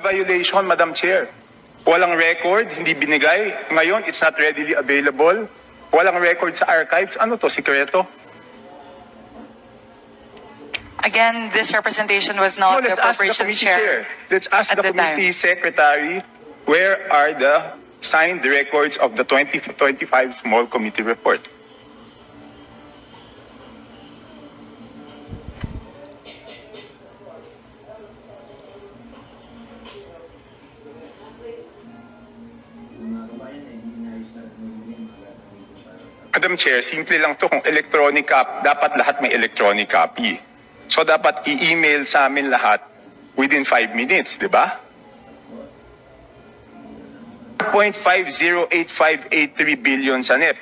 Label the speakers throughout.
Speaker 1: Violation, Madam Chair. Walang record, hindi binigay. Ngayon, it's not readily available. Walang record sa archives. Ano to, sikreto?
Speaker 2: Again, this representation was
Speaker 1: No,
Speaker 2: not
Speaker 1: ask the
Speaker 2: appropriations chair.
Speaker 1: chair. Let's ask the
Speaker 2: the time.
Speaker 1: committee secretary, where are the signed records of the 2025 small committee report? Madam Chair, simple lang to. Kung electronic copy, dapat lahat may electronic copy. So dapat i-email sa amin lahat within 5 minutes, di ba? 0.508583 billion sa NEP.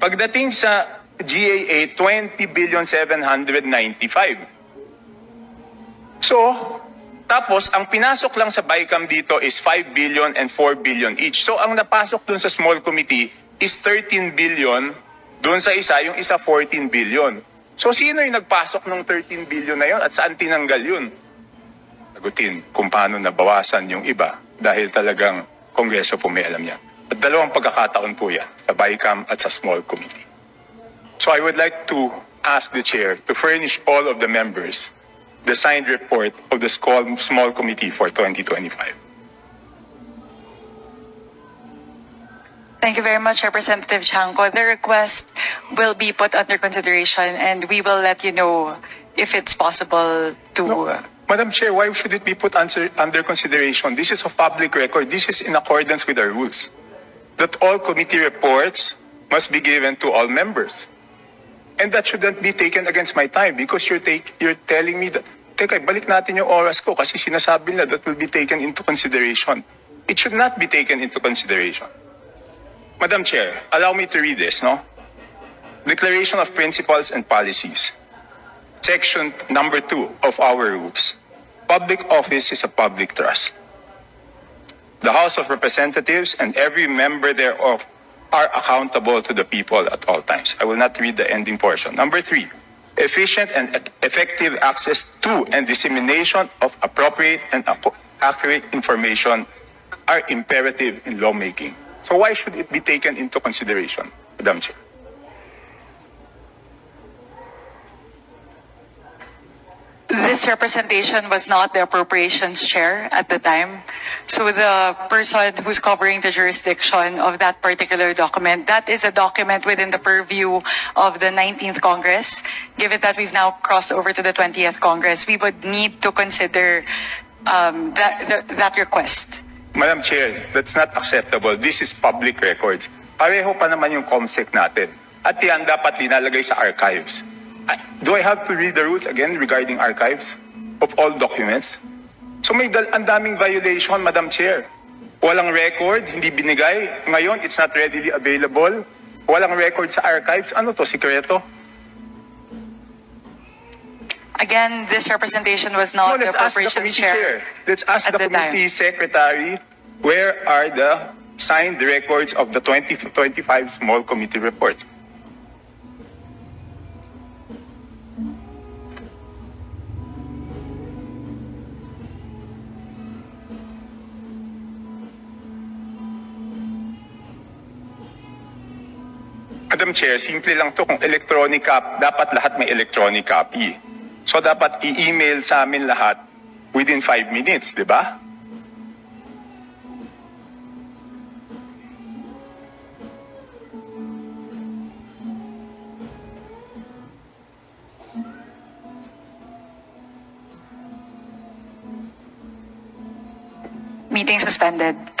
Speaker 1: Pagdating sa GAA, 20 billion 795. So, tapos ang pinasok lang sa BICAM dito is 5 billion and 4 billion each. So ang napasok dun sa small committee is 13 billion, dun sa isa, yung isa 14 billion. So sino yung nagpasok ng 13 billion na yun at saan tinanggal yun? Sagutin kung paano nabawasan yung iba dahil talagang kongreso po may alam yan. At dalawang pagkakataon po yan, sa BICAM at sa small committee. So I would like to ask the chair to furnish all of the members the signed report of the small committee for 2025.
Speaker 2: Thank you very much, Representative Chanco. The request will be put under consideration and we will let you know if it's possible to...
Speaker 1: No, Madam Chair, why should it be put under, under consideration? This is of public record. This is in accordance with our rules. That all committee reports must be given to all members. And that shouldn't be taken against my time because you're, take, you're telling me that, teka, balik natin yung oras ko kasi sinasabi na that will be taken into consideration. It should not be taken into consideration. Madam Chair, allow me to read this, no? Declaration of Principles and Policies. Section number two of our rules. Public office is a public trust. The House of Representatives and every member thereof are accountable to the people at all times. I will not read the ending portion. Number three, efficient and effective access to and dissemination of appropriate and accurate information are imperative in lawmaking. So why should it be taken into consideration, Madam Chair?
Speaker 2: This representation was not the appropriations chair at the time. So the person who's covering the jurisdiction of that particular document, that is a document within the purview of the 19th Congress. Given that we've now crossed over to the 20th Congress, we would need to consider um, that, that, that request.
Speaker 1: Madam Chair, that's not acceptable. This is public records. Pareho pa naman yung COMSEC natin. At yan dapat linalagay sa archives. Do I have to read the rules again regarding archives of all documents? So may dal ang daming violation, Madam Chair. Walang record, hindi binigay. Ngayon, it's not readily available. Walang record sa archives. Ano to, sikreto?
Speaker 2: Again, this representation was not the appropriations
Speaker 1: chair. Let's ask
Speaker 2: at
Speaker 1: the
Speaker 2: the time.
Speaker 1: committee secretary, where are the signed records of the 2025 small committee report? Madam Chair, simple lang to. Kung electronic copy, dapat lahat may electronic copy. So dapat i-email sa amin lahat within 5 minutes, di ba?
Speaker 2: Meeting suspended.